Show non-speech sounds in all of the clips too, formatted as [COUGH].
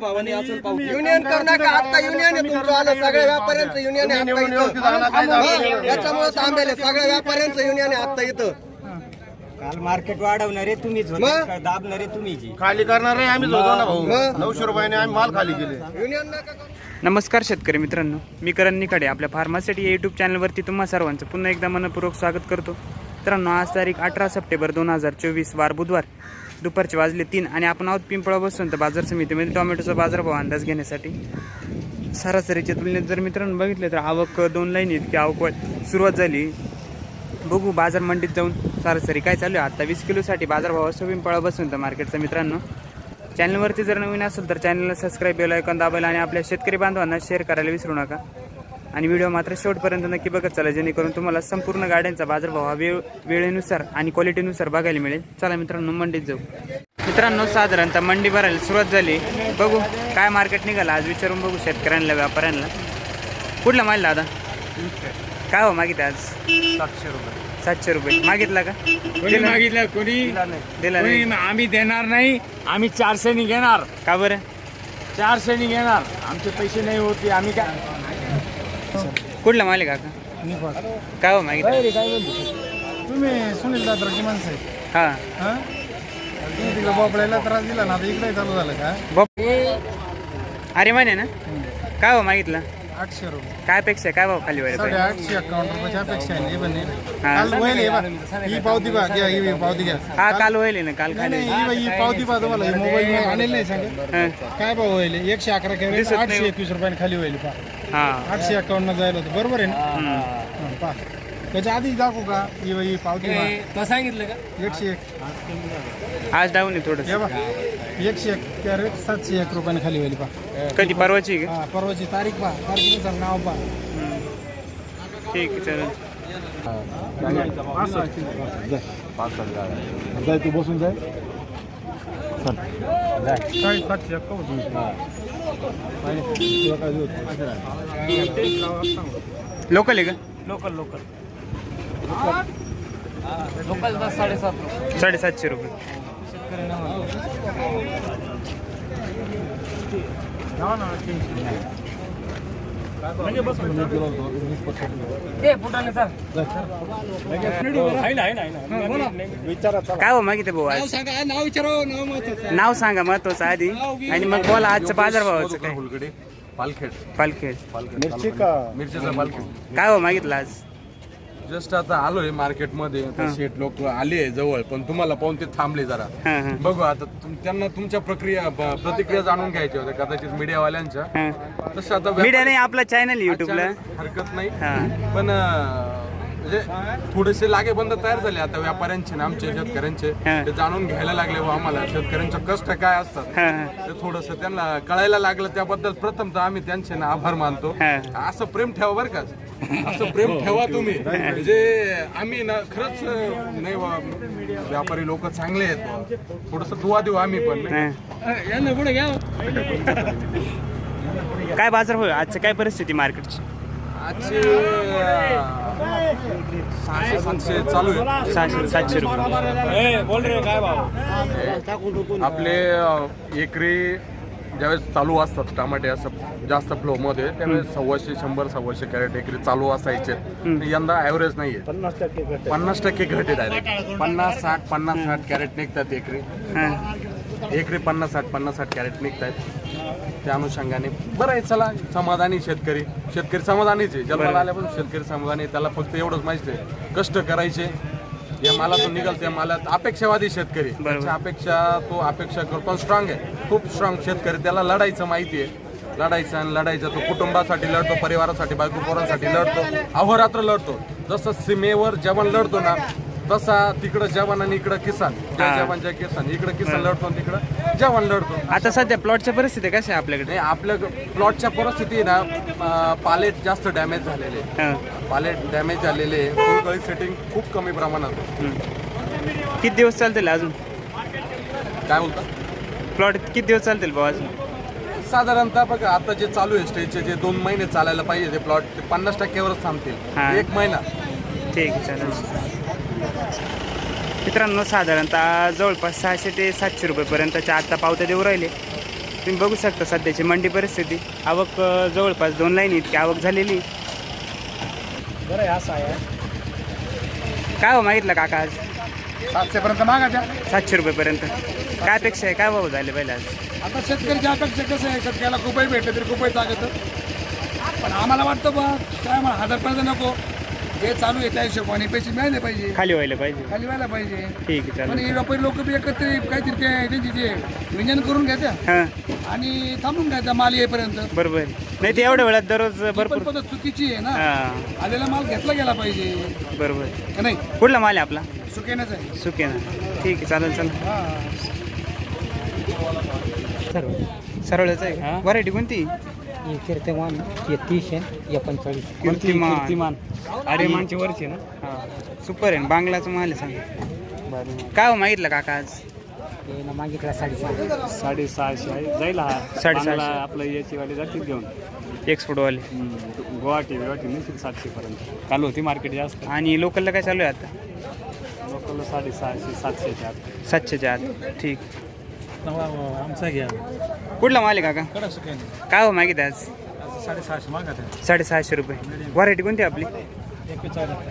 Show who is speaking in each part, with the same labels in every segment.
Speaker 1: भावाने
Speaker 2: युनियन करू नका आता युनियन आहे तुमचं. आलं सगळ्या व्यापाऱ्यांचं युनियन आहे आता इथं. त्याच्यामुळे थांबेले सगळ्या व्यापाऱ्यांचं युनियन आहे आता इथं.
Speaker 3: काल मार्केट वाढवणारे तुम्हीच
Speaker 2: मग?
Speaker 3: होते दाबणारे तुम्हीच आहे.
Speaker 4: खाली करणारे ना भाऊ.
Speaker 2: मग?
Speaker 4: नऊशे रुपयाने आम्ही माल खाली केले.
Speaker 2: युनियन नका करू.
Speaker 5: नमस्कार शेतकरी मित्रांनो. मी करण निकडे आपल्या फार्मासिटी यूट्यूब चॅनलवरती तुम्हा सर्वांचं पुन्हा एकदा मनपूर्वक स्वागत करतो. मित्रांनो आज तारीख अठरा सप्टेंबर दोन हजार चोवीस वार बुधवार. दुपारचे वाजले तीन आणि आपण आहोत पिंपळा बसून तर बाजार समितीमध्ये. टोमॅटोचा बाजारभाव अंदाज घेण्यासाठी. सरासरीच्या तुलनेत जर मित्रांनो बघितलं तर आवक दोन लाईन इतकी आवक सुरुवात झाली. बघू बाजार मंडीत जाऊन सरासरी काय चालू आहे. आता वीस किलोसाठी बाजारभाव असतो पिंपळा बसून तर मार्केटचा मित्रांनो. चॅनलवरती जर नवीन असेल तर चॅनलला सबस्क्राईब बेल ऐकून दाबायला आणि आपल्या शेतकरी बांधवांना शेअर करायला विसरू नका. आणि व्हिडिओ मात्र शेवटपर्यंत नक्की बघत चला जेणेकरून तुम्हाला संपूर्ण गाड्यांचा बाजारभाव हा वेळ वेळेनुसार आणि क्वालिटीनुसार बघायला मिळेल. चला मित्रांनो मंडीत जाऊ. मित्रांनो साधारणतः मंडी भरायला सुरुवात झाली. बघू काय मार्केट निघालं आज विचारून बघू शेतकऱ्यांना व्यापाऱ्यांना. कुठला माल दादा? काय हो मागितलं आज?
Speaker 4: सातशे रुपये.
Speaker 5: सातशे रुपये. मागितला का?
Speaker 6: कोणी मागितलं कोणी?
Speaker 5: दिला
Speaker 6: कोणी
Speaker 5: नाही.
Speaker 6: आम्ही देणार नाही आम्ही चारशेनी घेणार.
Speaker 5: का बरं?
Speaker 6: चारशेनी घेणार. आमचे पैसे नाही होते आम्ही काय
Speaker 5: कुठला माल आहे काका काय हो मागितलं
Speaker 4: तुम्ही सुनील दात्राची माणसं आहे
Speaker 5: हा.
Speaker 4: हा? तुम्ही तिकडे बोपड्याला त्रास दिला ना आता इकडे चालू झालं का?
Speaker 5: बाप अरे माने ना. काय हो मागितलं?
Speaker 4: आठशे रुपये.
Speaker 5: काय अपेक्षा आहे? काय भाव खाली व्हायला
Speaker 4: साडे
Speaker 5: पाहिजे?
Speaker 4: आठशे अकाउंट रुपयाच्या अपेक्षा आहे हे पण नाही.
Speaker 5: हा.
Speaker 4: काल हे बा. ही पावती बा घ्या ही पावती घ्या.
Speaker 5: हा काल होईल ना काल
Speaker 4: नाही
Speaker 5: खाली.
Speaker 4: नाही ही बा, ही पावती पहा तुम्हाला ही मोबाईल आणेल नाही सांगा.
Speaker 5: हा.
Speaker 4: काय भाव व्हायले एकशे अकरा
Speaker 5: दिसत
Speaker 4: कॅरेट
Speaker 5: नाही.
Speaker 4: आठशे एकवीस रुपयाने खाली व्हायले पहा.
Speaker 5: हा.
Speaker 4: आठशे अकाउंट न जायला होतं. बरोबर आहे ना?
Speaker 5: हम्म.
Speaker 4: हा, पहा. त्याच्या आधी दाखवू का? ही ही पावती
Speaker 6: सांगितलं का?
Speaker 4: एकशे एक.
Speaker 5: आज डाऊन आहे
Speaker 4: हे बा एकशे एक कॅरेट सातशे एक रुपयाने खाली व्हायली पहा.
Speaker 5: कधी? परवाची आहे
Speaker 4: हा परवाची तारीख पहा. तारखेनुसार नाव पहा.
Speaker 5: ठीक आहे चालेल.
Speaker 4: जाय. तू बसून जाय. काय सातशे एक्कावन्न.
Speaker 5: लोकल आहे का?
Speaker 6: Local local. लोकल साडेसात
Speaker 5: साडेसातशे रुपये. काय हो मागितलं भाऊ आज?
Speaker 2: नाव विचारावं नाव महत्वाचं
Speaker 5: नाव सांगा महत्वाचं आधी. आणि मग बोला आजचं बाजारभावाचं काय?
Speaker 1: पालखेड.
Speaker 5: पालखेड.
Speaker 4: मिरची का?
Speaker 1: मिरचीचा पालखेड.
Speaker 5: काय हो मागितलं आज?
Speaker 1: जस्ट आता आलोय मार्केटमध्ये. शेट लोक आले जवळ पण तुम्हाला पाहून ते थांबले जरा. बघू आता तुम- त्यांना तुमच्या प्रक्रिया ब- प्रतिक्रिया जाणून घ्यायच्या होत्या कदाचित मीडियावाल्यांच्या. तसं आता
Speaker 5: मीडिया नाही आपला चॅनल युट्यूबला
Speaker 1: अच्छा, हरकत नाही.
Speaker 5: हा.
Speaker 1: पण अं, म्हणजे थोडेसे लागे बंद तयार झाले आता व्यापाऱ्यांचे ना आमचे शेतकऱ्यांचे.
Speaker 5: हा.
Speaker 1: ते जाणून घ्यायला लागले बुवा आम्हाला. शेतकऱ्यांचे कष्ट काय असतात?
Speaker 5: हा हा.
Speaker 1: ते थोडस त्यांना कळायला लागलं त्याबद्दल प्रथम तर आम्ही त्यांचे ना आभार मानतो.
Speaker 5: हा.
Speaker 1: असं प्रेम ठेवा बरं का. असं प्रेम ठेवा तुम्ही. म्हणजे आम्ही ना खरंच नाही बा, व्यापारी लोक चांगले आहेत थोडस दुवा देऊ आम्ही पण?
Speaker 5: हा. काय बाजार होईल आजचं काय परिस्थिती मार्केटची?
Speaker 1: आजचे सहाशे सातशे चालू आहे.
Speaker 5: सहाशे सातशे रुपये.
Speaker 6: बोल रे काय भाव?
Speaker 1: आपले एकरी ज्यावेळेस चालू असतात टमाटे असं जास्त फ्लो मध्ये त्यावेळेस सव्वाशे शंभर सव्वाशे कॅरेट एकरी चालू असायचे. यंदा ॲव्हरेज नाहीये. पन्नास टक्के घट आहे. डायरेक्ट पन्नास साठ पन्नास साठ कॅरेट निघतात एकरी. एकरी पन्नास साठ पन्नास साठ कॅरेट निघतात त्या अनुषंगाने बरं आहे चला समाधानी शेतकरी. शेतकरी समाधानीच. आहे जन्माला आल्यापासून शेतकरी समाधानी. त्याला फक्त एवढंच माहिती आहे. कष्ट करायचे. या मालातून निघाल त्या मालात अपेक्षावादी शेतकरी. अपेक्षा तो अपेक्षा करतो स्ट्रॉंग आहे. खूप स्ट्रॉंग शेतकरी. त्याला लढायचं माहिती आहे. लढायचं आणि लढायचं. तो कुटुंबासाठी लढतो परिवारासाठी बायको पोरांसाठी लढतो अहोरात्र लढतो. जसं सीमेवर जवान लढतो ना तसा तिकडं जवान आणि इकडं किसान. जय. जवान जय किसान. इकडं किसान लढतो आणि तिकडं जवान लढतो.
Speaker 5: आता सध्या प्लॉटच्या परिस्थिती कशा आहे आपल्याकडे?
Speaker 1: नाही आपल्या प्लॉटच्या परिस्थिती ना अं, पालेट जास्त डॅमेज झालेले आहे.
Speaker 5: हा.
Speaker 1: पालेट डॅमेज झालेले आहे. फुलकळी सेटिंग खूप कमी प्रमाणात आहे.
Speaker 5: किती दिवस चालतील अजून?
Speaker 1: काय बोलता?
Speaker 5: प्लॉट किती दिवस चालतील भाऊ अजून?
Speaker 1: साधारणतः बघा आता जे चालू आहे स्टेजचे जे दोन महिने चालायला पाहिजे ते प्लॉट ते पन्नास टक्क्यावरच
Speaker 5: हा.
Speaker 1: थांबतील एक महिना.
Speaker 5: ठीक आहे चालेल. मित्रांनो साधारणतः जवळपास सहाशे ते सातशे रुपयेपर्यंतच्या आत्ता पावत्या देऊ राहिले. तुम्ही बघू शकता सध्याची मंडी परिस्थिती. आवक अ, जवळपास दोन लाईन इतकी आवक झालेली.
Speaker 4: बरं असं आहे.
Speaker 5: काय हो मागितलं काका आज?
Speaker 4: सातशे पर्यंत मागायच्या
Speaker 5: सातशे रुपयेपर्यंत. काय अपेक्षा आहे? काय भाव झाले पहिले आज?
Speaker 4: आता शेतकऱ्याच्या अपेक्षा कसं आहे? शेतकऱ्याला खूपही भेटलं तरी खूपही लागत पण आम्हाला वाटतं बा काय मला हजार पर्यंत नको. जे चालू आहे त्या हिशोबाने पैसे मिळाले पाहिजे.
Speaker 5: खाली व्हायला पाहिजे.
Speaker 4: खाली व्हायला पाहिजे.
Speaker 5: ठीक आहे
Speaker 4: पण
Speaker 5: चालेल.
Speaker 4: हे व्यापारी लोक बी एकत्र काहीतरी ते त्यांची ते विंजन करून घ्या
Speaker 5: हां.
Speaker 4: आणि थांबून घ्यायचा माल येईपर्यंत.
Speaker 5: बरोबर. नाही ते एवढ्या वेळात दररोज
Speaker 4: ही पण
Speaker 5: भरपूर
Speaker 4: पद्धत चुकीची आहे ना.
Speaker 5: हां.
Speaker 4: आलेला माल घेतला गेला पाहिजे.
Speaker 5: बरोबर.
Speaker 4: का नाही?
Speaker 5: कुठला माल आहे आपला?
Speaker 4: सुकेनच आहे.
Speaker 5: सुके ना ठीक आहे चालेल चालेल. सरळच आहे का? व्हरायटी कोणती?
Speaker 3: कीर्तिमान तीस आहे एकोणचाळीस.
Speaker 5: कीर्तिमान.
Speaker 3: अरे मानची वरची ना?
Speaker 5: हा. सुपर आहे बांगलाचं माल आहे सांग. काय हो मागितलं काका आज?
Speaker 3: ते ना मागितला साडेसहा.
Speaker 6: साडेसहाशे आहे. जाईल हा.
Speaker 5: साडेसहाशे.
Speaker 6: बांगला आपलं याची वाली जातील घेऊन
Speaker 5: एक्सपोर्टवाले
Speaker 6: हम्म, गुवाहाटी गुवाहाटी निश्चित सातशे पर्यंत काल होती मार्केट जास्त.
Speaker 5: आणि लोकलला काय चालू आहे आता?
Speaker 6: लोकल साडेसहाशे सातशेच्या आत.
Speaker 5: सातशेच्या आत. ठीक.
Speaker 4: आमचा घ्या
Speaker 5: कुठला माल आहे काका
Speaker 4: कडक सुकेन
Speaker 5: काय हो मागित आज
Speaker 4: साडेसहाशे
Speaker 5: रुपये व्हरायटी कोणती आपली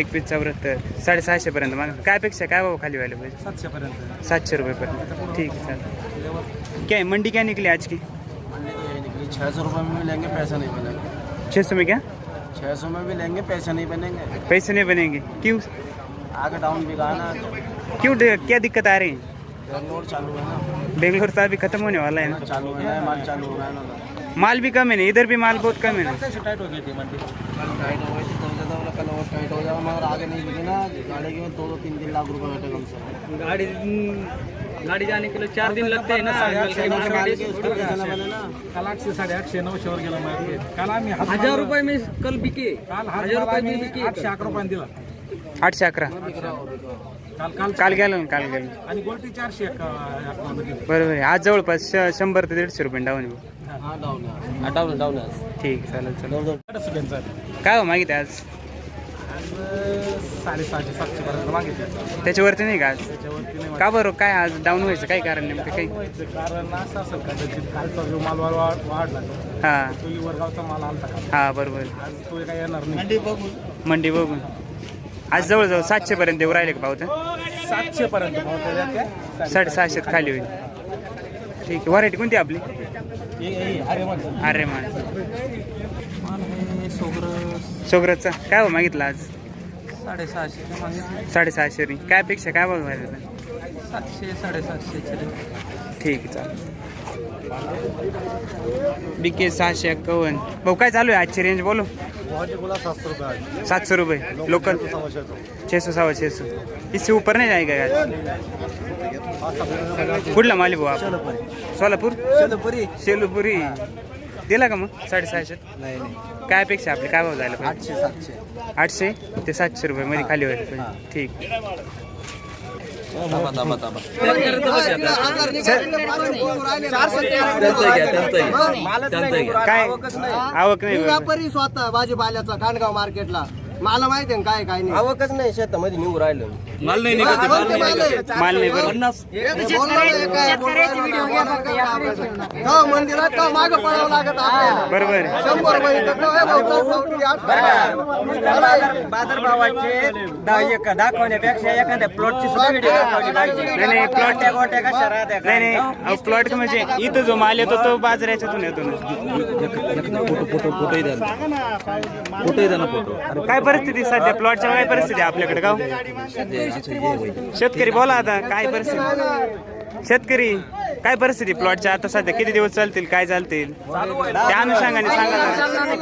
Speaker 4: एक
Speaker 5: पीस चौऱ्याहत्तर साडेसहाशे पर्यंत मग काय अपेक्षा काय भाव खाली व्हायला पाहिजे
Speaker 4: सातशे पर्यंत
Speaker 5: सातशे रुपये पर्यंत ठीक है सर क्या है मंडी क्या निकली आज की?
Speaker 2: छह सौ रुपये में भी लेंगे पैसा नहीं बनेगा।
Speaker 5: छः सौ में क्या?
Speaker 2: छह सौ में भी लेंगे पैसा नहीं बनेंगे।
Speaker 5: पैसे नहीं बनेंगे। क्यों?
Speaker 2: आगे डाउन भी गाना।
Speaker 5: क्यों क्या दिक्कत आ रही है?
Speaker 2: बेंगलोर चालू है ना।
Speaker 5: बेंगलोर तो अभी खत्म होने वाला है ना.
Speaker 2: चालू है माल चालू हो रहा है ना
Speaker 5: माल भी कम है ना इधर भी माल बहुत कम है ना
Speaker 4: टाइट हो गई थी मंडी
Speaker 2: टाइट हो गई थी तो ज़्यादा वाला कल और टाइट हो जाएगा मगर आगे नहीं. बिके ना गाड़ी के दो दो तीन तीन लाख रुपए घटेगा हमसे
Speaker 3: गाड़ी गाड़ी जाने के लिए चार दिन लगते हैं ना.
Speaker 2: के
Speaker 4: काल आठशे साडेआठशे नऊशे वर गेला मार्केट काल आम्ही
Speaker 3: हजार रुपये में कल बिके.
Speaker 4: काल
Speaker 3: हजार रुपये में
Speaker 4: आम्ही
Speaker 3: बिके
Speaker 4: आठशे अकरा रुपयाने दिला.
Speaker 5: आठशे अकरा.
Speaker 4: काल काल
Speaker 5: काल गेलो ना काल गेलो.
Speaker 4: आणि गोल्टी चारशे एक
Speaker 5: बरोबर आहे. आज जवळपास श- शंभर ते दीडशे रुपये डाऊन आहे.
Speaker 2: हाँ डाउन है हाँ डाउन है डाउन है
Speaker 5: ठीक आहे चालेल चालेल.
Speaker 4: सुकेनचा
Speaker 5: काय हो मागितलं आज?
Speaker 4: साडेसहाशे सातशे पर्यंत मागितले.
Speaker 5: त्याच्यावरती नाही का आज?
Speaker 4: त्याच्यावरती नाही
Speaker 5: का बरं काय आज डाऊन व्हायचं? काय कारण नेमकं? काही?
Speaker 4: कारण असं असेल कदाचित कालचा जो माल वाढ- वाढला तो
Speaker 5: हां.
Speaker 4: तो वरगावचा माल आलता का?
Speaker 5: हां बरोबर.
Speaker 4: आज तो काय येणार नाही.
Speaker 5: मंडी बघून. आज जवळजवळ सातशे पर्यंत येऊ राहिले का भाऊ तर
Speaker 4: सातशे पर्यंत भाव
Speaker 5: साडेसहाशेत खाली होईल. ठीक आहे. व्हरायटी कोणती आपली?
Speaker 4: हे- हे- अरे मग
Speaker 5: अरे मान सोगरचा काय हो मागितलं आज?
Speaker 2: साडेसहाशे
Speaker 5: साडेसहाशे री काय अपेक्षा काय व्हायला
Speaker 2: सातशे साडेसातशे
Speaker 5: ठीक आहे चालेल. बीके सहाशे एक्कावन्न भाऊ काय चालू आहे आजची रेंज बोलो. सातशे रुपये लोकल. छे सौ सवा छे सौ इससे ऊपर नहीं जाएगा यार? कुठला माली भाऊ आपण सोलापूर. शेलूपुरी दिला का मग? साडेसहाशे
Speaker 2: नाही नाही.
Speaker 5: काय अपेक्षा आपली? काय भाव झाला पाहिजे
Speaker 2: आठशे
Speaker 5: ते सातशे रुपये मध्ये खाली पाहिजे ठीक.
Speaker 2: थांबा थांबा थांबा.
Speaker 5: काय? आवक नाही.
Speaker 2: व्यापारी स्वतः भाजीपाल्याचा खांडगाव मार्केटला. मला माहिती आहे ना काय काय नाही आवकच नाही शेतामध्ये निघू राहिलं माल नाही
Speaker 5: माल नाही बरोबर
Speaker 2: मंदिरात का माग पडावं लागत आपल्याला
Speaker 5: बरोबर आहे.
Speaker 2: शंभर रुपये इथं तो आहे भाऊ, चौक चौकटी आठ रुपये.
Speaker 3: बाजार भावाचे दाखवण्यापेक्षा एखाद्या प्लॉटची सुद्धा व्हिडिओ दाखवली पाहिजे
Speaker 5: नाही नाही प्लॉट
Speaker 3: गोट्या गोट्या कशा राहत्या
Speaker 5: नाही नाही प्लॉट म्हणजे इथं जो माल येतो तो बाजाराच्यातून येतो ना काय परिस्थिती सध्या? प्लॉटच्या काय परिस्थिती आहे आपल्याकडे गाव? शेतकरी बोला आता काय परिस्थिती? शेतकरी काय परिस्थिती प्लॉटच्या? आता सध्या किती दिवस चालतील काय चालतील? त्या अनुषंगाने सांगा जरा.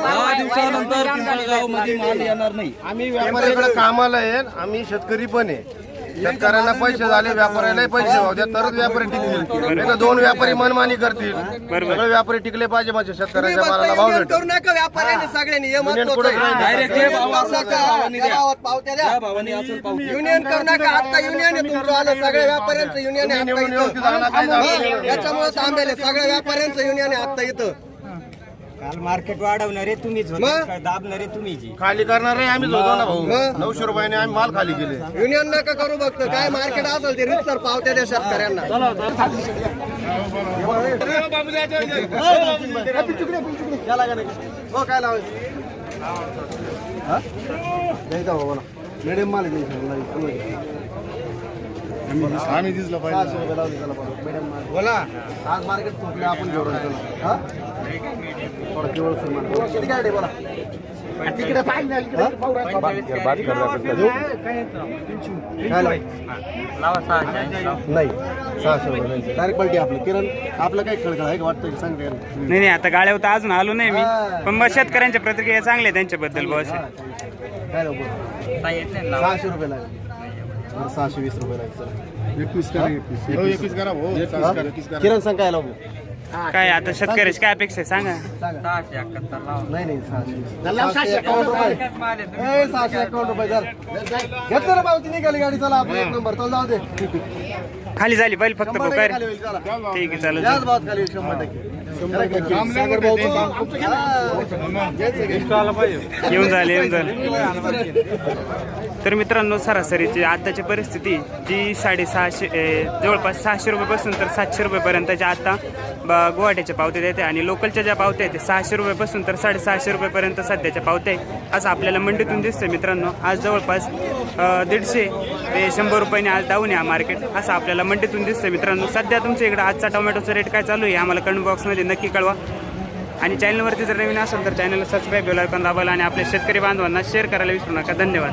Speaker 7: आम्ही व्यापाऱ्याकडे कामाला आहे आम्ही शेतकरी पण आहे. शेतकऱ्यांना पैसे झाले व्यापाऱ्यालाही पैसे भाव द्या तरच व्यापारी टिकतील. नाही तर दोन व्यापारी मनमानी करतील. सगळे व्यापारी टिकले पाहिजे म्हणजे
Speaker 2: तुम्ही
Speaker 7: शेतकऱ्याच्या मालाला भाव
Speaker 2: युनियन
Speaker 7: भेटेल
Speaker 2: करू नका व्यापाऱ्यांनी सगळ्यांनी. हे महत्वाचं.
Speaker 7: नाही.
Speaker 2: युनियन करू नका, त्या भावात पावत्या द्या. युनियन करू नका. आता युनियन आहे तुमचं आलं. सगळ्या व्यापाऱ्यांचं युनियन आहे आता इथं.
Speaker 7: नाही.
Speaker 2: याच्यामुळे थांबेले सगळ्या व्यापाऱ्यांचं युनियन आहे आता इथं.
Speaker 3: काल मार्केट वाढवणारे तुम्हीच होते.
Speaker 2: मग?
Speaker 3: काय दाबणारे तुम्हीच आहे.
Speaker 7: खाली करणारे आम्हीच होतो ना भाऊ.
Speaker 2: मग?
Speaker 7: नऊशे रुपयाने आम्ही माल खाली केले.
Speaker 2: युनियन नका करू बघतो काय मार्केट असेल ते रितसर पावत्या द्या शेतकऱ्यांना. हो काय लावायचं हा? द्यायचा बाबा मिडियम माल आहे द्यायचा
Speaker 7: आम्ही दिसलं
Speaker 2: माल बोला. आज मार्केट चोपले आपण घेऊन. हा? बोला? तिकडे पाहिजे नाही सहाशे डायरेक्ट पलटी आपलं. किरण आपलं काय खळखळ आहे का वाटतं? की सांगते
Speaker 5: नाही नाही आता तर अजून आलो नाही मी. पण मग शेतकऱ्यांच्या प्रतिक्रिया चांगल्या आहे. त्यांच्याबद्दल बॉस
Speaker 2: सहाशे रुपये लागेल सहाशे वीस रुपये लागेल चला एकवीस करा
Speaker 7: हो, एकवीस करा भाऊ एकवीस करा
Speaker 2: किरण सांग काय
Speaker 5: काय आता शेतकऱ्याची काय अपेक्षा आहे? सांगा.
Speaker 2: सांगा. नाही नाही सहाशे. सहाशे एकावन्न रुपये. ए, सहाशे एकावन्न रुपये. जर घेतलं ना पावती निघाली गाडी चला आपण एक नंबर. चल जाऊ दे.
Speaker 5: खाली झाली बैल फक्त
Speaker 2: शंभर
Speaker 5: बोकार
Speaker 2: टक्के खाली होईल चला.
Speaker 5: ठीक आहे चालेल.
Speaker 2: याच भावात खाली होईल शंभर टक्के. शंभर टक्के. सागर भाऊ तो- हा. घ्यायचं, घ्यायचं.
Speaker 5: येऊन झाले येऊन झाले. [LAUGHS] तर मित्रांनो सरासरीची आताची परिस्थिती जी साडेसहाशे ए, जवळपास सहाशे रुपयापासून तर सातशे रुपयेपर्यंतच्या आता ब- गुवाहाटीच्या पावत्या देते आणि लोकलच्या ज्या पावत्या आहेत ते सहाशे रुपयापासून तर साडेसहाशे रुपयेपर्यंत सध्याच्या पावत्या आहे असं आपल्याला मंडीतून दिसतंय मित्रांनो. आज जवळपास दीडशे ते शंभर रुपयाने आज डाऊन आहे मार्केट. असं आपल्याला मंडीतून दिसतंय मित्रांनो. सध्या तुमच्या इकडे आजचा टोमॅटोचा रेट काय चालू आहे आम्हाला कमेंट बॉक्समध्ये नक्की कळवा. आणि चॅनलवरती जर नवीन असेल तर चॅनलला सबस्क्राईब बेल आयकॉन दाबायला आणि आपल्या शेतकरी बांधवांना शेअर करायला विसरू नका. धन्यवाद.